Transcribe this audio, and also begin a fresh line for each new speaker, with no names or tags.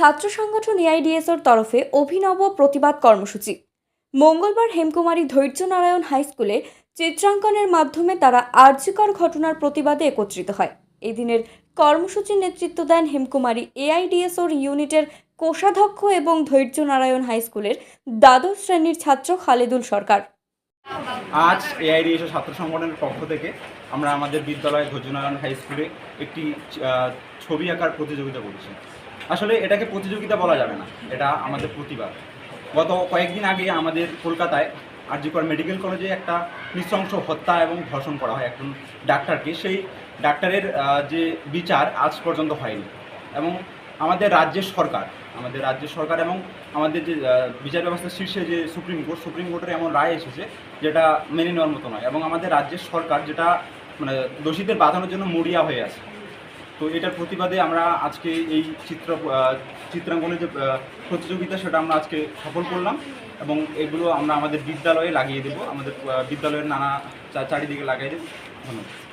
ছাত্র সংগঠন এআইডিএসওর তরফে অভিনব প্রতিবাদ কর্মসূচি। মঙ্গলবার হেমকুমারী ধৈর্যনারায়ণ হাই স্কুলে চিত্রাঙ্কনের মাধ্যমে তারা আর্যকর ঘটনার প্রতিবাদে একত্রিত হয়। এদিনের দিনের কর্মসূচির নেতৃত্ব দেন হেমকুমারী এআইডিএসওর ইউনিটের কোষাধ্যক্ষ এবং ধৈর্যনারায়ণ হাই স্কুলের দ্বাদশ শ্রেণির ছাত্র খালেদুল সরকার।
আজ এআইডিএস ছাত্র সংগঠনের পক্ষ থেকে আমরা আমাদের বিদ্যালয় ধৈর্যনারায়ণ হাই স্কুলে একটি ছবি আঁকার প্রতিযোগিতা করেছি। আসলে এটাকে প্রতিযোগিতা বলা যাবে না। এটা আমাদের প্রতিবাদ। গত কয়েকদিন আগে আমাদের কলকাতায় আরজিকর মেডিকেল কলেজে একটা নৃশংস হত্যা এবং ধর্ষণ করা হয় একজন ডাক্তারকে। সেই ডাক্তারের যে বিচার আজ পর্যন্ত হয়নি এবং আমাদের রাজ্যের সরকার, আমাদের রাজ্যের সরকার এবং আমাদের যে বিচার ব্যবস্থার শীর্ষে যে সুপ্রিম কোর্ট, সুপ্রিম কোর্টের এমন রায় এসেছে যেটা মেনে নেওয়ার মতো নয় এবং আমাদের রাজ্যের সরকার যেটা মানে দোষীদের বাঁধানোর জন্য মরিয়া হয়ে আছে। তো এটার প্রতিবাদে আমরা আজকে এই চিত্র চিত্রাঙ্কনের যে প্রতিযোগিতা সেটা আমরা আজকে সফল করলাম এবং এগুলো আমরা আমাদের বিদ্যালয়ে লাগিয়ে দেব। আমাদের বিদ্যালয়ের নানা চারিদিকে লাগিয়ে দেবো। ধন্যবাদ।